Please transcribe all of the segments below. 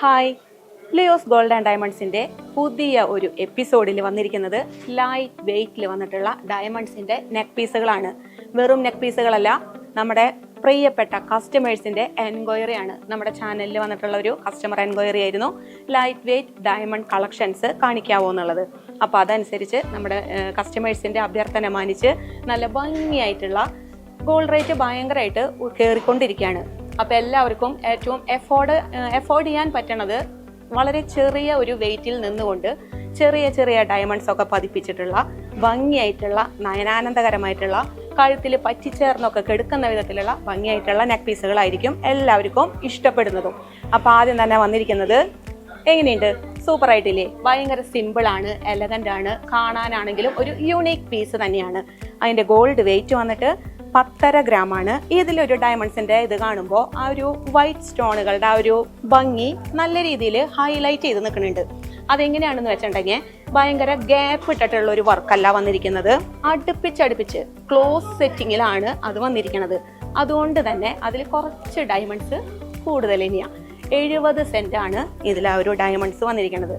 Hi. Leo's gold and ഡയമണ്ട്സിന്റെ പുതിയ ഒരു എപ്പിസോഡിൽ വന്നിരിക്കുന്നത് ലൈറ്റ് വെയ്റ്റിൽ വന്നിട്ടുള്ള ഡയമണ്ട്സിന്റെ നെക്ക് പീസുകളാണ് വെറും നെക്ക് പീസുകളല്ല നമ്മുടെ പ്രിയപ്പെട്ട കസ്റ്റമേഴ്സിന്റെ എൻക്വയറി ആണ്. നമ്മുടെ ചാനലിൽ വന്നിട്ടുള്ള ഒരു കസ്റ്റമർ എൻക്വയറി ആയിരുന്നു. ലൈറ്റ് വെയ്റ്റ് ഡയമണ്ട് കളക്ഷൻസ് കാണിക്കാവോ എന്നുള്ളത്. അപ്പോൾ അതനുസരിച്ച് നമ്മുടെ കസ്റ്റമേഴ്സിന്റെ അഭ്യർത്ഥന മാനിച്ച് നല്ല ഭംഗിയായിട്ടുള്ള ഗോൾഡ് റേറ്റ് ഭയങ്കരമായിട്ട് കയറിക്കൊണ്ടിരിക്കുകയാണ്. അപ്പോൾ എല്ലാവർക്കും ഏറ്റവും എഫോർഡ് എഫോർഡ് ചെയ്യാൻ പറ്റണത് വളരെ ചെറിയ ഒരു വെയിറ്റിൽ നിന്നുകൊണ്ട് ചെറിയ ചെറിയ ഡയമണ്ട്സ് ഒക്കെ പതിപ്പിച്ചിട്ടുള്ള ഭംഗിയായിട്ടുള്ള നയനാനന്ദകരമായിട്ടുള്ള കഴുത്തിൽ പറ്റിച്ചേർന്നൊക്കെ കെടുക്കുന്ന വിധത്തിലുള്ള ഭംഗിയായിട്ടുള്ള നെക്ക് പീസുകളായിരിക്കും എല്ലാവർക്കും ഇഷ്ടപ്പെടുന്നതും. അപ്പോൾ ആദ്യം തന്നെ വന്നിരിക്കുന്നത് എങ്ങനെയുണ്ട്? സൂപ്പർ ആയിട്ടില്ലേ? ഭയങ്കര സിമ്പിൾ ആണ് എലഗന്റ് ആണ് കാണാനാണെങ്കിലും ഒരു യുണീക്ക് പീസ് തന്നെയാണ്. അതിന്റെ ഗോൾഡ് വെയിറ്റ് വന്നിട്ട് പത്തര ഗ്രാം ആണ് ഇതിലൊരു ഡയമണ്ട്സിന്റെ ഇത് കാണുമ്പോൾ ആ ഒരു വൈറ്റ് സ്റ്റോണുകളുടെ ആ ഒരു ഭംഗി നല്ല രീതിയിൽ ഹൈലൈറ്റ് ചെയ്ത് നിൽക്കുന്നുണ്ട്. അതെങ്ങനെയാണെന്ന് വെച്ചിട്ടുണ്ടെങ്കിൽ ഭയങ്കര ഗ്യാപ്പ് ഇട്ടിട്ടുള്ള ഒരു വർക്കല്ല വന്നിരിക്കുന്നത്. അടുപ്പിച്ചടുപ്പിച്ച് ക്ലോസ് സെറ്റിങ്ങിലാണ് അത് വന്നിരിക്കുന്നത് അതുകൊണ്ട് തന്നെ അതിൽ കുറച്ച് ഡയമണ്ട്സ് കൂടുതൽ തന്നെയാണ് എഴുപത് സെന്റ് ആണ് ഇതിൽ ആ ഒരു ഡയമണ്ട്സ് വന്നിരിക്കുന്നത്.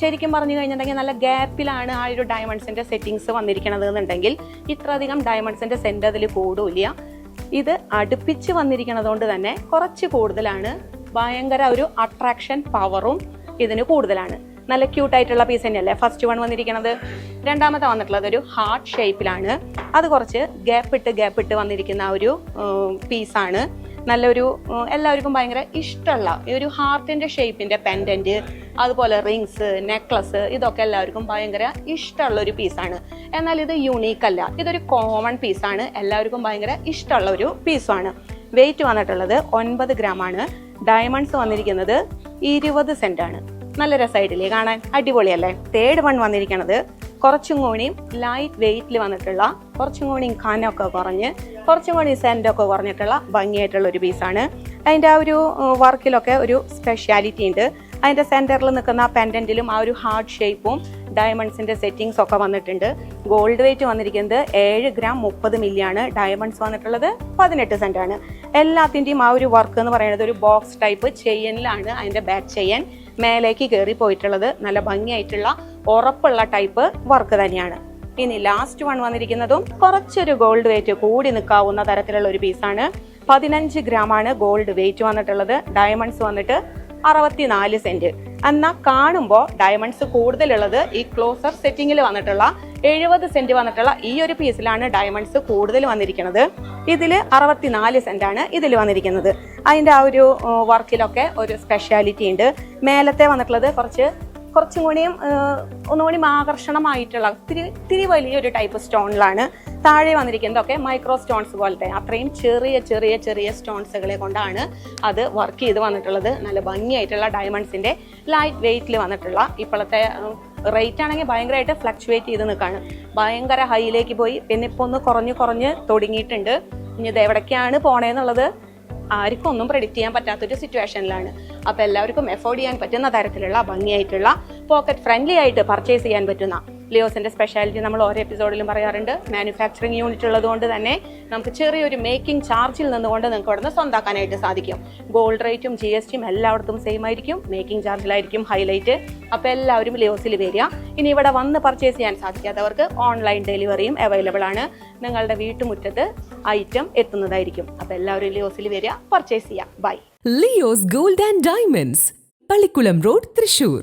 ശരിക്കും പറഞ്ഞു കഴിഞ്ഞിട്ടുണ്ടെങ്കിൽ നല്ല ഗ്യാപ്പിലാണ് ആ ഒരു ഡയമണ്ട്സിന്റെ സെറ്റിങ്സ് വന്നിരിക്കുന്നത് എന്നുണ്ടെങ്കിൽ ഇത്രയധികം ഡയമണ്ട്സിന്റെ സെന്റ് അതിൽ കൂടില്ല ഇത് അടുപ്പിച്ച് വന്നിരിക്കുന്നത് കൊണ്ട് തന്നെ കുറച്ച് കൂടുതലാണ്. ഭയങ്കര ഒരു അട്രാക്ഷൻ പവറും ഇതിന് കൂടുതലാണ്. നല്ല ക്യൂട്ടായിട്ടുള്ള പീസ് തന്നെയല്ലേ? ഫസ്റ്റ് വൺ വന്നിരിക്കുന്നത് രണ്ടാമത്തെ വന്നിട്ടുള്ളത് ഒരു ഹാർട്ട് ഷേപ്പിലാണ് അത് കുറച്ച് ഗ്യാപ്പ് ഇട്ട് ഗ്യാപ്പ് ഇട്ട് വന്നിരിക്കുന്ന ഒരു പീസാണ് നല്ലൊരു എല്ലാവർക്കും ഭയങ്കര ഇഷ്ടമുള്ള ഈ ഒരു ഹാർട്ടിന്റെ ഷേപ്പിന്റെ പെൻഡന്റ് അതുപോലെ റിങ്സ് നെക്ലസ് ഇതൊക്കെ എല്ലാവർക്കും ഭയങ്കര ഇഷ്ടമുള്ള ഒരു പീസാണ് എന്നാൽ ഇത് യുണീക്ക് അല്ല. ഇതൊരു കോമൺ പീസാണ് എല്ലാവർക്കും ഭയങ്കര ഇഷ്ടമുള്ള ഒരു പീസുമാണ് വെയിറ്റ് വന്നിട്ടുള്ളത് ഒൻപത് ആണ്. ഡയമണ്ട്സ് വന്നിരിക്കുന്നത് ഇരുപത് സെന്റാണ് നല്ല രസമായിട്ടില്ലേ കാണാൻ? അടിപൊളിയല്ലേ? തേർഡ് വൺ വന്നിരിക്കുന്നത് കുറച്ചും കൂടി ലൈറ്റ് വെയിറ്റിൽ വന്നിട്ടുള്ള കുറച്ചും കൂടിയും കനമൊക്കെ കുറഞ്ഞ് കുറച്ചും കൂടി സെന്റൊക്കെ കുറഞ്ഞിട്ടുള്ള ഭംഗിയായിട്ടുള്ള ഒരു പീസാണ് അതിന്റെ ആ ഒരു വർക്കിലൊക്കെ ഒരു സ്പെഷ്യാലിറ്റി ഉണ്ട്. അതിന്റെ സെന്ററിൽ നിൽക്കുന്ന പെൻഡന്റിലും ആ ഒരു ഹാർഡ് ഷേപ്പും ഡയമണ്ട്സിന്റെ സെറ്റിങ്സ് ഒക്കെ വന്നിട്ടുണ്ട്. ഗോൾഡ് വെയിറ്റ് വന്നിരിക്കുന്നത് ഏഴ് ഗ്രാം മുപ്പത് മില്ലിയാണ്. ഡയമണ്ട്സ് വന്നിട്ടുള്ളത് പതിനെട്ട് സെന്റ് ആണ്. എല്ലാത്തിന്റെയും ആ ഒരു വർക്ക് എന്ന് പറയുന്നത് ഒരു ബോക്സ് ടൈപ്പ് ചെയ്യനിലാണ് അതിന്റെ ബാക്ക് ചെയ്യൻ മേലേക്ക് കയറി പോയിട്ടുള്ളത്. നല്ല ഭംഗിയായിട്ടുള്ള ഉറപ്പുള്ള ടൈപ്പ് വർക്ക് തന്നെയാണ്. ഇനി ലാസ്റ്റ് വൺ വന്നിരിക്കുന്നതും കുറച്ചൊരു ഗോൾഡ് വെയിറ്റ് കൂടി നിൽക്കാവുന്ന തരത്തിലുള്ള ഒരു പീസാണ് പതിനഞ്ച് ഗ്രാം ആണ് ഗോൾഡ് വെയിറ്റ് വന്നിട്ടുള്ളത്. ഡയമണ്ട്സ് വന്നിട്ട് അറുപത്തിനാല് സെന്റ്. എന്നാൽ കാണുമ്പോൾ ഡയമണ്ട്സ് കൂടുതലുള്ളത് ഈ ക്ലോസർ സെറ്റിംഗിൽ വന്നിട്ടുള്ള എഴുപത് സെന്റ് വന്നിട്ടുള്ള ഈ ഒരു പീസിലാണ് ഡയമണ്ട്സ് കൂടുതൽ വന്നിരിക്കുന്നത്. ഇതിൽ അറുപത്തിനാല് ആണ് ഇതിൽ വന്നിരിക്കുന്നത്. അതിന്റെ ആ ഒരു വർക്കിലൊക്കെ ഒരു സ്പെഷ്യാലിറ്റി ഉണ്ട്. മേലത്തെ വന്നിട്ടുള്ളത് കുറച്ച് കുറച്ചും കൂടിയും ഒന്നുകൂടി ആകർഷണമായിട്ടുള്ള ഒത്തിരി ഒത്തിരി വലിയൊരു ടൈപ്പ് സ്റ്റോണിലാണ് താഴെ വന്നിരിക്കുന്നതൊക്കെ മൈക്രോ സ്റ്റോൺസ് പോലത്തെ. അത്രയും ചെറിയ ചെറിയ ചെറിയ സ്റ്റോൺസുകളെ കൊണ്ടാണ് അത് വർക്ക് ചെയ്ത് വന്നിട്ടുള്ളത്. നല്ല ഭംഗിയായിട്ടുള്ള ഡയമണ്ട്സിന്റെ ലൈറ്റ് വെയിറ്റിൽ വന്നിട്ടുള്ള ഇപ്പോഴത്തെ റേറ്റ് ആണെങ്കിൽ ഭയങ്കരമായിട്ട് ഫ്ലക്ച്വേറ്റ് ചെയ്ത് നിൽക്കുകയാണ് ഭയങ്കര ഹൈയിലേക്ക് പോയി. പിന്നെ ഇപ്പോൾ ഒന്ന് കുറഞ്ഞ് കുറഞ്ഞ് തുടങ്ങിയിട്ടുണ്ട്. ഇനി ഇത് എവിടേക്കാണ് പോണേന്നുള്ളത് ആർക്കും ഒന്നും പ്രെഡിക്റ്റ് ചെയ്യാൻ പറ്റാത്തൊരു സിറ്റുവേഷനിലാണ് അപ്പോൾ എല്ലാവർക്കും എഫോർഡ് ചെയ്യാൻ പറ്റുന്ന തരത്തിലുള്ള ഭംഗിയായിട്ടുള്ള പോക്കറ്റ് ഫ്രണ്ട്ലി ആയിട്ട് പർച്ചേസ് ചെയ്യാൻ പറ്റുന്ന ലിയോസിന്റെ സ്പെഷ്യാലിറ്റി നമ്മൾ ഓരോ എപ്പിസോഡിലും പറയാറുണ്ട്. മാനുഫാക്ചറിങ് യൂണിറ്റ് ഉള്ളതുകൊണ്ട് തന്നെ നമുക്ക് ചെറിയൊരു മേക്കിംഗ് ചാർജിൽ നിന്നുകൊണ്ട് നിങ്ങൾക്ക് അവിടെ നിന്ന് സ്വന്താക്കാനായിട്ട് സാധിക്കും. ഗോൾഡ് റേറ്റും ജി എസ് ടിയും എല്ലായിടത്തും സെയിം ആയിരിക്കും. മേക്കിംഗ് ചാർജിലായിരിക്കും ഹൈലൈറ്റ് അപ്പോൾ എല്ലാവരും ലിയോസിൽ വരിക. ഇനി ഇവിടെ വന്ന് പർച്ചേസ് ചെയ്യാൻ സാധിക്കാത്തവർക്ക് ഓൺലൈൻ ഡെലിവറിയും അവൈലബിൾ ആണ്. നിങ്ങളുടെ വീട്ടുമുറ്റത്ത് ഐറ്റം എത്തുന്നതായിരിക്കും. അപ്പോൾ എല്ലാവരും ലിയോസിൽ വരിക പർച്ചേസ് ചെയ്യാം by Leos gold and diamonds Pallikulam road Thrissur